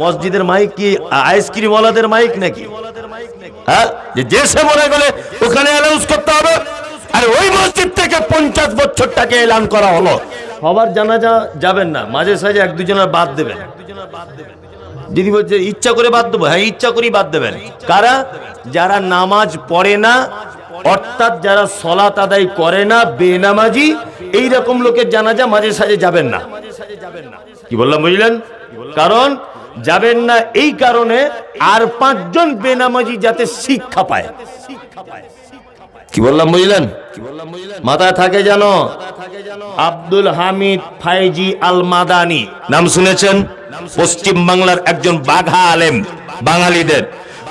মসজিদের মাইক কি ice cream ওয়ালাদের mic নাকি? হ্যাঁ যে দেশে মরে গেলে ওখানে অ্যানাউন্স করতে হবে। আর ওই মসজিদ থেকে পঞ্চাশ বছর টাকা এলান করা হলো। সবার জানাজা যাবেন না, মাঝে সাঝে এক দুজনের বাদ দেবেন। দিদি বলছে, ইচ্ছা করে বাদ দেবো। হ্যাঁ ইচ্ছা করেই বাদ দেবেন। কারা? যারা নামাজ পড়ে না, অর্থাৎ যারা সলাত আদায় করে না, বেনামাজি এই রকম লোকের জানাজা মাঝে সাঝে যাবেন না। কি বললাম, বুঝলেন? কারণ যাবেন না এই কারণে আর পাঁচজন বেনামাজি যাতে শিক্ষা পায়। কি বললাম বুঝলেন? মাথায় থাকে জানো আব্দুল হামিদ ফাইজি আল মাদানি নাম শুনেছেন? পশ্চিম বাংলার একজন বাঘা আলেম বাঙালিদের।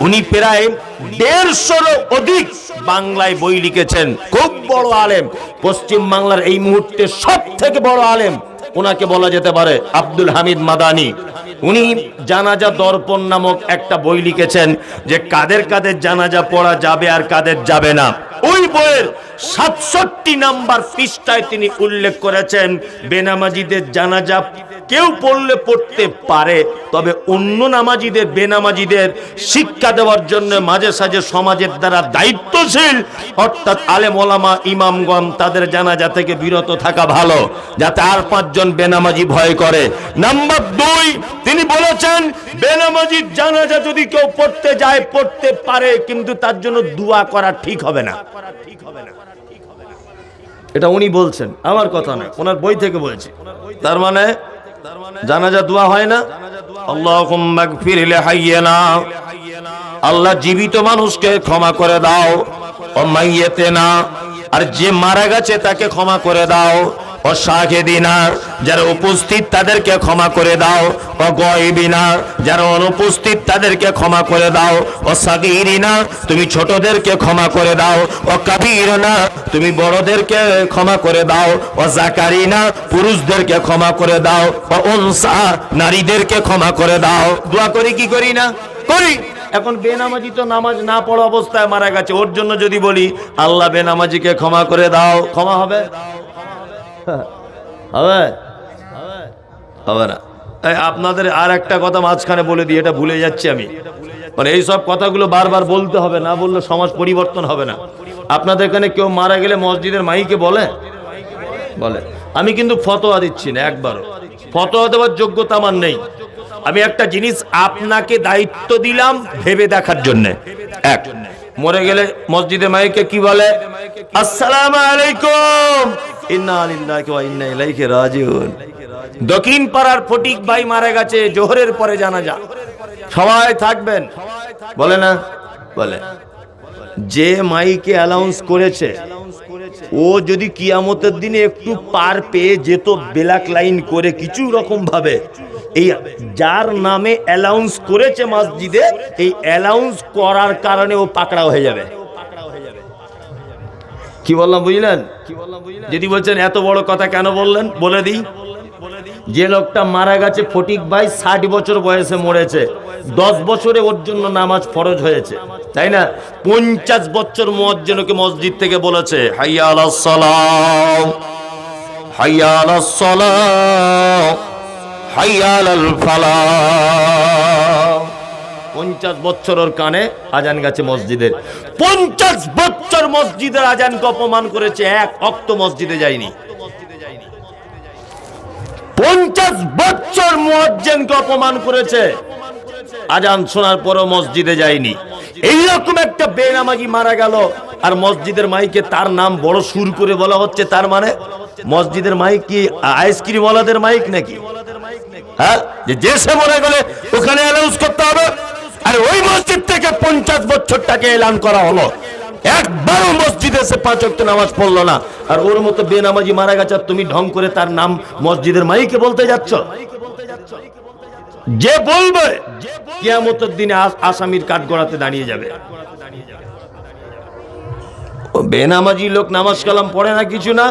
উনি প্রায় দেড়শোর অধিক বাংলায় বই লিখেছেন। খুব বড় আলেম। পশ্চিম বাংলার এই মুহূর্তে সব থেকে বড় আলেম। ওনাকে বলা যেতে পারে আব্দুল হামিদ মাদানি। উনি জানাজা দর্পণ নামক একটা বই লিখেছেন যে কাদের কাদের জানাজা পড়া যাবে আর কাদের যাবে না। ওই বইয়ের সাতষট্টি নাম্বার পৃষ্ঠায় তিনি উল্লেখ করেছেন, বেনামাজিদের জানাজা কেউ পড়লে পড়তে পারে, তবে অন্য নামাজিদের, বেনামাজিদের শিক্ষা দেওয়ার জন্য মাঝে সাঝে সমাজের দ্বারা দায়িত্বশীল, অর্থাৎ আলেম ওলামা, ইমামগণ তাদের জানাজা থেকে বিরত থাকা ভালো, যাতে আর পাঁচজন বেনামাজি ভয় করে। নাম্বার দুই, তিনি বলেছেন, বেনামাজির জানাজা যদি কেউ পড়তে যায়, পড়তে পারে, কিন্তু তার জন্য দোয়া করা ঠিক হবে না। এটা উনি বলছেন, আমার কথা না, ওনার বই থেকে বলছি। তার মানে জানাজা দোয়া হয় না? আল্লাহ জীবিত মানুষকে ক্ষমা করে দাও। ও মাইয়েতেনা। আর যে মারা গেছে তাকে ক্ষমা করে দাও। ও শাহেদিনা যারা উপস্থিত তাদেরকে ক্ষমা করে দাও। ও গয়বিনা যারা অনুপস্থিত তাদেরকে ক্ষমা করে দাও। ও সাগিরিনা তুমি ছোটদেরকে ক্ষমা করে দাও। ও কাবিরনা তুমি বড়দেরকে ক্ষমা করে দাও। ও জাকারিনা পুরুষদেরকে ক্ষমা করে দাও। ও উনসা নারীদেরকে ক্ষমা করে দাও। দোয়া করি কি করি না? করি। এখন বেনামাজি তো নামাজ না পড়া অবস্থায় মারা গেছে। ওর জন্য যদি বলি, আল্লাহ বেনামাজিকে ক্ষমা করে দাও। ক্ষমা হবে? হবে? না। এই আপনাদের আর একটা কথা মাঝখানে বলে দিই, এটা ভুলে যাচ্ছি আমি। মানে এই সব কথাগুলো বারবার বলতে হবে, না বললে সমাজ পরিবর্তন হবে না। আপনাদের এখানে কেউ মারা গেলে মসজিদের মাইকে বলে? বলে। আমি কিন্তু ফতোয়া দিচ্ছি না, একবারও। ফতোয়া দেওয়ার যোগ্যতা আমার নেই। আমি একটা জিনিস আপনাকে দায়িত্ব দিলাম ভেবে দেখার জন্য। এক, মরে গেলে মসজিদে মাইকে কি বলে? আসসালাম আলাইকুম। দক্ষিণ পাড়ার ফটিক ভাই মারা গেছে, জোহরের পরে জানা যা সবাই থাকবেন। বলে না? বলে। যে মাইকে অ্যালাউন্স করেছে, ও যদি কিয়ামতের দিনে একটু পার পেয়ে যেত ব্ল্যাক লাইন করে কিছু রকম ভাবে, এই যার নামে অ্যালাউন্স করেছে মসজিদে, এই অ্যালাউন্স করার কারণে ও পাকড়া হয়ে যাবে। কি বললাম বুঝলেন? যদি বলছেন এত বড় কথা কেন বললেন? বলে দিই। যে লোকটা মারা গেছে ফটিক ভাই ষাট বছর বয়সে মরেছে। দশ বছরে ওর জন্য নামাজ ফরজ হয়েছে। তাই না? পঞ্চাশ বছর মজ্জনকে মসজিদ থেকে বলেছে হাইয়া হাইয়া হাইয়া আলাল পঞ্চাশ বছর ওর কানে আজান গেছে মসজিদের। পঞ্চাশ বছর মসজিদের আজানকে অপমান করেছে এক অক্ত মসজিদে যায়নি। পঞ্চাশ বছর মুয়াজ্জেনকে অপমান করেছে। আজান শোনার পরও মসজিদে যায়নি। এইরকম একটা বেনামাজি মারা গেল আর মসজিদের মাইকে তার নাম বড় সুর করে বলা হচ্ছে, তার মানে মসজিদের মাইক কি আইসক্রিম ওয়ালাদের মাইক নাকি? হ্যাঁ যে সে মনে গেলে ওখানে অ্যানাউন্স করতে হবে। আর ওই মসজিদ থেকে পঞ্চাশ বছর টাকা এলান করা হলো। একবারও মসজিদে এসে পাঁচ ওয়াক্ত নামাজ পড়ল না। আর ওর মতো বেনামাজি মারা গেছে তুমি ঢং করে তার নাম মসজিদের মাইকে বলতে যাচ্ছ? যে বলবে, কিয়ামতের দিনে আসামির কাঠ গড়াতে দাঁড়িয়ে যাবে। বেনামাজি লোক নামাজ কালাম পড়ে না কিছু না,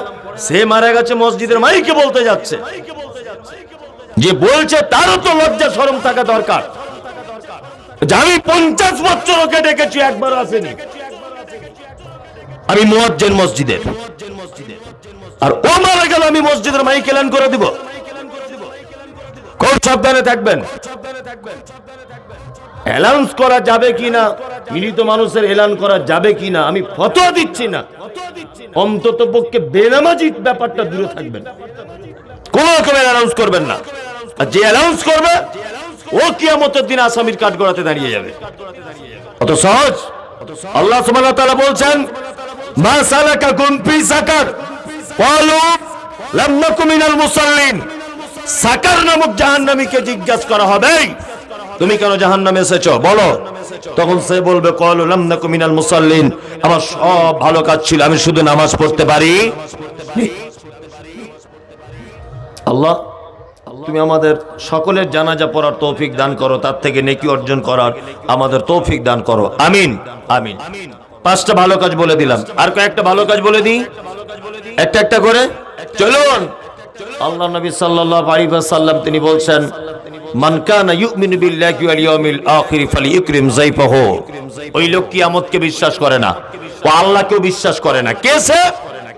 সে মারা গেছে মসজিদের মাইকে বলতে যাচ্ছে। যে বলছে তারও তো লজ্জা, শরম থাকা দরকার। আমি পঞ্চাশ বছর ওকে ডেকেছি একবার আসেনি। আমি মুয়াজ্জেন মসজিদের। আর ও মারা গেল আমি মসজিদের মাইক এলান করে দিব। সাবধানে থাকবেন। অ্যালাউন্স করা যাবে কিনা মিলিত মানুষের এলান করা যাবে কিনা, আমি ফতোয়া দিচ্ছি না। অন্তত পক্ষে ব্যাপারটা দূরে থাকবেন। কোন রকমের অ্যানাউন্স করবেন না। আর যে অ্যানাউন্স করবে ও কিয়ামতের দিন আসামির কাঠ গড়াতে দাঁড়িয়ে যাবে। অত সহজ? আল্লাহ সুবহানাহু ওয়া তাআলা বলছেন মা সালাকাকুম ফি সাকার। ক্বালু লাম নাকু মিনাল মুসাল্লিন। সাকার নামক জাহান্নামীকে জিজ্ঞাসা করা হবে। তুমি কেন জাহান্নামে এসেছ? বলো। তখন সে বলবে ক্বালু লাম নাকু মিনাল মুসাল্লিন। আমার সব ভালো কাজ ছিল আমি শুধু নামাজ পড়তে পারি। আল্লাহ তুমি আমাদের সকলের জানাজা পড়ার তৌফিক দান করো, তার থেকে নেকি অর্জন করার আমাদের তৌফিক দান করো। আমিন। আমিন। পাঁচটা ভালো কাজ বলে দিলাম। আর কয়েকটা ভালো কাজ বলে দিই? একটা একটা করে? চলুন। আল্লাহ নবী সাল্লাল্লাহু আলাইহি ওয়াসাল্লাম তিনি বলছেন, মান কানা ইউমিনু বিল্লাহি ওয়াল ইয়াউমিল আখির ফালিইকরিম যাইফাহু। ওই লোক কিয়ামতকে বিশ্বাস করে না, ও আল্লাহকেও বিশ্বাস করে না। কে সে?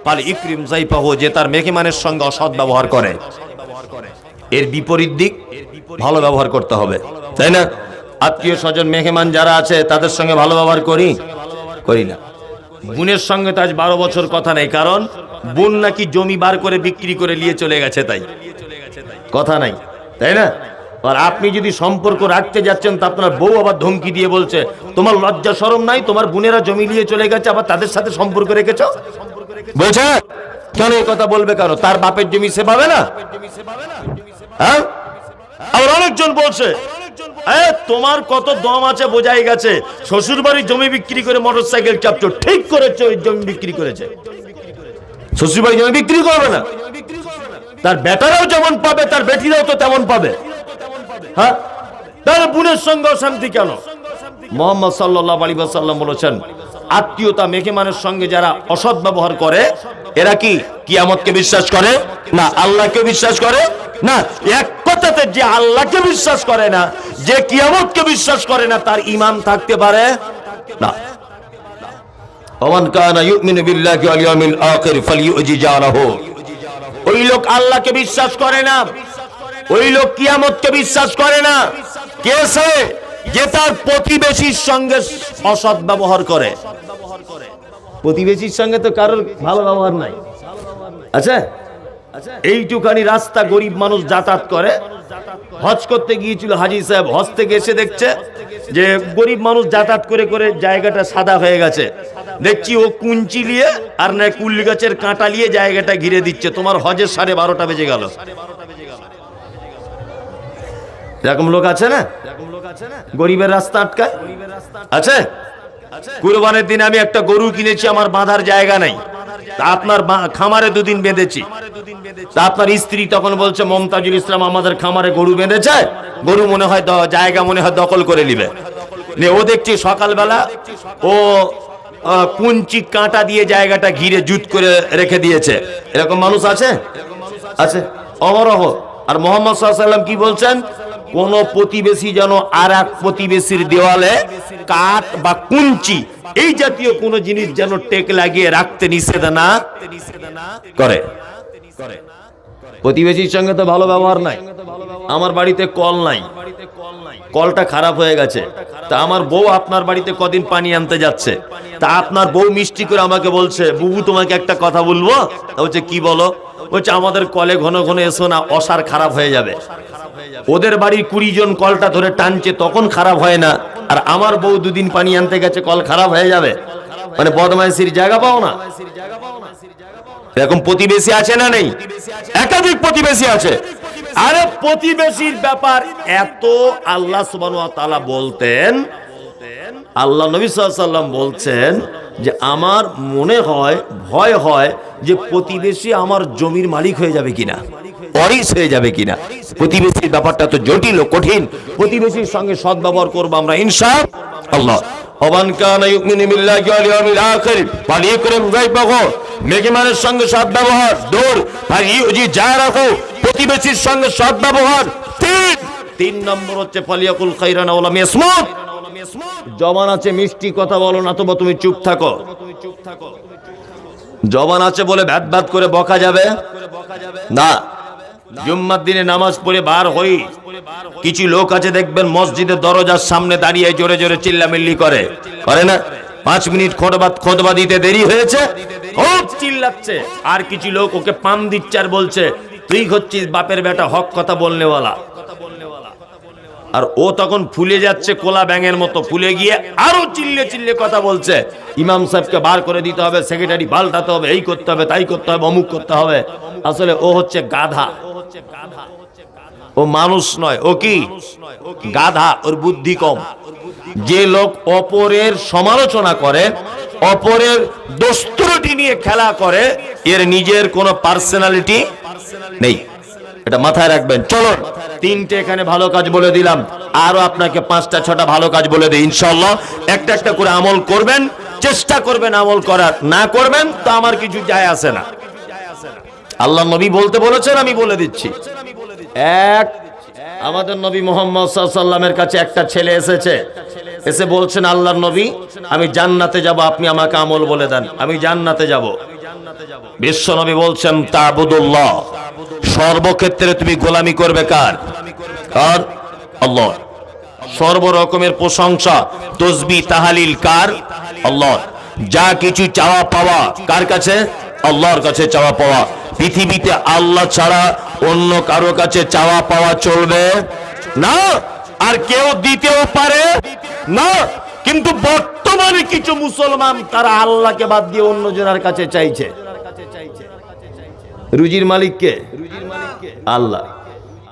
ফালি ইকরিম যাইফাহু, যে তার মেহমানের সঙ্গে অসৎ ব্যবহার করে। এর বিপরীত দিক ভালো ব্যবহার করতে হবে, তাই না? আত্মীয় স্বজন, মেহমান যারা আছে, তাদের সঙ্গে ভালো ব্যবহার করি? করি না। বোনের সঙ্গে তো আজ বারো বছর কথা নেই, কারণ বোন নাকি জমি বার করে বিক্রি করে নিয়ে চলে গেছে তাই। কথা নাই, তাই না? আর আপনি যদি সম্পর্ক রাখতে যাচ্ছেন, তা আপনার বউ আবার ধমকি দিয়ে বলছে, তোমার লজ্জা, শরম নাই? তোমার বোনেরা জমি নিয়ে চলে গেছে, আবার তাদের সাথে সম্পর্ক রেখেছ? বলছে, কেন এই কথা বলবে কেন? তার বাপের জমি সে পাবে না? হ্যাঁ? আবার অনেকজন বলছে তোমার কত দম আছে বোঝাই গেছে। শ্বশুর বাড়ির জমি বিক্রি করে মোটর সাইকেল চাপছো। ঠিক করেছে ওই জমি বিক্রি করেছে। শ্বশুর বাড়ি জমি বিক্রি করবে না। তার বেটারাও যেমন পাবে, তার বেটিরাও তো তেমন পাবে। হ্যাঁ? তাহলে বোনের সঙ্গে অশান্তি কেন? মোহাম্মদ সাল্লাহ আলী সাল্লাম বলেছেন আত্মীয়তা মেঘেমানের সঙ্গে যারা অসৎ ব্যবহার করে, এরা কি কিয়ামতকে বিশ্বাস করে? না, আল্লাহকে বিশ্বাস করে? না, এক কথাতে যে আল্লাহকে বিশ্বাস করে না, যে কিয়ামতকে বিশ্বাস করে না, তার ইমান থাকতে পারে? না। ওই লোক বিশ্বাস করে না। ওই লোক কিয়ামতকে বিশ্বাস করে না। কে সে? যে তার প্রতিবেশীর সঙ্গে অসৎ ব্যবহার করে। প্রতিবেশীর সঙ্গে তো কারোর ভালো ব্যবহার নাই। আচ্ছা? এইটুখানি রাস্তা গরিব মানুষ যাতায়াত করে। হজ করতে গিয়েছিল হাজি সাহেব। হজ থেকে এসে দেখছে যে গরিব মানুষ যাতায়াত করে করে জায়গাটা সাদা হয়ে গেছে। দেখছি ও কুঞ্চি নিয়ে আর না কুল গাছের কাঁটা নিয়ে জায়গাটা ঘিরে দিচ্ছে। তোমার হজের সাড়ে বারোটা বেজে গেল। এরকম লোক আছে না? গরিবের রাস্তা আটকায়? আছে? কুরবানের দিন আমি একটা গরু কিনেছি আমার বাঁধার জায়গা নাই। তা আপনার খামারে দুদিন বেঁধেছি। তা আপনার স্ত্রী তখন বলছে মমতাজুল ইসলাম আমাদের খামারে গরু বেঁধেছে? গরু মনে হয় জায়গা মনে হয় দখল করে নিবে। ও দেখছি সকালবেলা ও কুঞ্চি কাঁটা দিয়ে জায়গাটা ঘিরে জুত করে রেখে দিয়েছে। এরকম মানুষ আছে? আছে। অহরহ আর মোহাম্মদ সাল্লাম কি বলছেন? কোন প্রতিবেশী যেন আর এক প্রতিবেশীর দেওয়ালে কাঠ বা কুঞ্চি, এই জাতীয় কোন জিনিস যেন টেক লাগিয়ে রাখতে নিষেধ না করে। প্রতিবেশীর সঙ্গে তো ভালো ব্যবহার নাই। আমার বাড়িতে কল নাই। কলটা খারাপ হয়ে গেছে। তা আমার বউ আপনার বাড়িতে কদিন পানি আনতে যাচ্ছে। তা আপনার বউ মিষ্টি করে আমাকে বলছে, বুবু, তোমাকে একটা কথা বলব? তা বলছে, কি বলো? বলছে, আমাদের কলে ঘন ঘন এসো না, অসার খারাপ হয়ে যাবে। ওদের বাড়ির কুড়ি জন কলটা ধরে টানছে, তখন খারাপ হয় না। আর আমার বউ দুদিন পানি আনতে গেছে, কল খারাপ হয়ে যাবে। মানে বদমাইশির জায়গা পাও না। এরকম প্রতিবেশী আছে না নেই? একাধিক প্রতিবেশী আছে। আরে প্রতিবেশীর ব্যাপার এত আল্লাহ সুবান বলতেন আল্লাহ নবী সাল্লাম বলছেন যে, আমার মনে হয়, ভয় হয় যে প্রতিবেশী আমার জমির মালিক হয়ে যাবে কিনা হয়ে যাবে কিনা। প্রতিবেশীর ব্যাপারটা তো জটিল কঠিন। প্রতিবেশীর সঙ্গে সদ্ব্যবহার করব আমরা আল্লাহ সঙ্গে প্রতিবেশীর সঙ্গে সদ্ব্যবহার, তিন। তিন নম্বর হচ্ছে ফালিয়াকুল খাইরান ইয়াসমুত। জবান আছে, মিষ্টি কথা বলো না তবু তুমি চুপ থাকো। জবান আছে বলে ভ্যাট ভ্যাট করে বকা যাবে? না। জুম্মার দিনে নামাজ পড়ে বার হই। কিছু লোক আছে, দেখবেন মসজিদের দরজার সামনে দাঁড়িয়ে জোরে জোরে চিল্লামিল্লি করে। করে না? পাঁচ মিনিট খোদবা খোদবা দিতে দেরি হয়েছে? খুব চিল্লাচ্ছে। আর কিছু লোক ওকে পাম দিচ্ছে আর বলছে, তুই হচ্ছিস বাপের বেটা হক কথা বলনেওয়ালা। আর ও তখন ফুলে যাচ্ছে কোলা ব্যাঙের মতো ফুলে গিয়ে আরও চিল্লে চিল্লে কথা বলছে। ইমাম সাহেবকে বার করে দিতে হবে, সেক্রেটারি পাল্টাতে হবে, এই করতে হবে, তাই করতে হবে, অমুক করতে হবে। আসলে ও হচ্ছে গাধা। ও মানুষ নয়, ও কি? গাধা, ওর বুদ্ধি কম। যে লোক অপরের সমালোচনা করে, অপরের দোস্তুরটি নিয়ে খেলা করে, এর নিজের কোনো পার্সোনালিটি নেই। এটা মাথায় রাখবেন চলো তিনটে এখানে ভালো কাজ বলে দিলাম। আরও আপনাকে পাঁচটা, ছটা ভালো কাজ বলে দিই ইনশাল্লাহ একটা একটা করে আমল করবেন, চেষ্টা করবেন আমল করার। না করবেন, তো আমার কিছু যায় আসে না। আল্লাহ নবী বলতে বলেছেন, আমি বলে দিচ্ছি। এক, আমাদের নবী মোহাম্মদ সাল্লামের কাছে একটা ছেলে এসেছে। এসে বলছেন, আল্লাহর নবী, আমি জান্নাতে যাব, আপনি আমাকে আমল বলে দেন। আমি জান্নাতে যাব। বিশ্ব নবী বলছেন, তাবুদুল্লাহ। সর্বক্ষেত্রে তুমি গোলামি করবে কার? কার? আল্লাহ সর্ব রকমের প্রশংসা, তসবি, তাহালিল কার? আল্লাহ যা কিছু চাওয়া পাওয়া, কার কাছে? আল্লাহর কাছে চাওয়া পাওয়া। পৃথিবীতে আল্লাহ ছাড়া অন্য কারও কাছে চাওয়া পাওয়া চলবে না। আর কেউ দিতেও পারে না। কিন্তু বর্তমানে কিছু মুসলমান, তারা আল্লাহকে বাদ দিয়ে অন্য জনের কাছে চাইছে। রুজির মালিককে? রুজির মালিককে আল্লাহ।